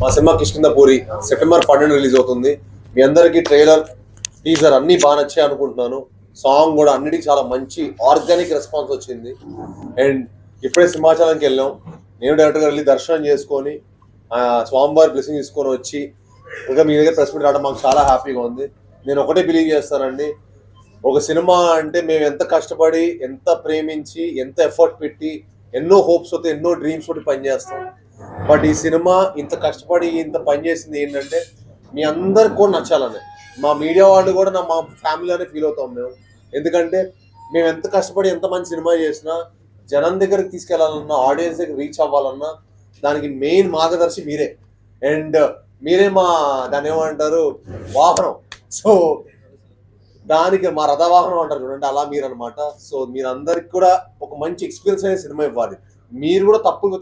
మా cinema Kishkindhapuri September పన్నెండు release అవుతుంది. మీ అందరికీ ట్రైలర్ టీజర్ అన్నీ బాగా నచ్చాయి అనుకుంటున్నాను. సాంగ్ కూడా అన్నిటికీ చాలా మంచి ఆర్గానిక్ రెస్పాన్స్ వచ్చింది. అండ్ ఇప్పుడే సింహాచలంకి వెళ్ళాం. నేను డైరెక్ట్గా వెళ్ళి దర్శనం చేసుకొని స్వామివారి బ్లెస్సింగ్ తీసుకొని వచ్చి ఇంకా మీ దగ్గర ప్రెస్ మీట్ రావడం మాకు చాలా హ్యాపీగా ఉంది. నేను ఒకటే బిలీవ్ చేస్తానండి. ఒక సినిమా అంటే మేము ఎంత కష్టపడి ఎంత ప్రేమించి ఎంత ఎఫర్ట్ పెట్టి ఎన్నో హోప్స్ తోటి ఎన్నో డ్రీమ్స్ తోటి పనిచేస్తాం. బట్ ఈ సినిమా ఇంత కష్టపడి ఇంత పని చేసింది ఏంటంటే మీ అందరికి కూడా నచ్చాలని. మా మీడియా వాళ్ళు కూడా నా మా ఫ్యామిలీలోనే ఫీల్ అవుతాం మేము. ఎందుకంటే మేము ఎంత కష్టపడి ఎంత మంచి సినిమా చేసినా జనం దగ్గరికి తీసుకెళ్ళాలన్నా ఆడియన్స్ దగ్గర రీచ్ అవ్వాలన్నా దానికి మెయిన్ మార్గదర్శి మీరే. అండ్ మీరే మా దాన్ని ఏమంటారు? వాహనం. సో దానికి మా రథవాహనం అంటారు చూడండి అలా మీరు అనమాట సో మీరందరికి కూడా ఒక మంచి ఎక్స్పీరియన్స్ అనే సినిమా ఇవ్వాలి. మీరు కూడా తప్పులు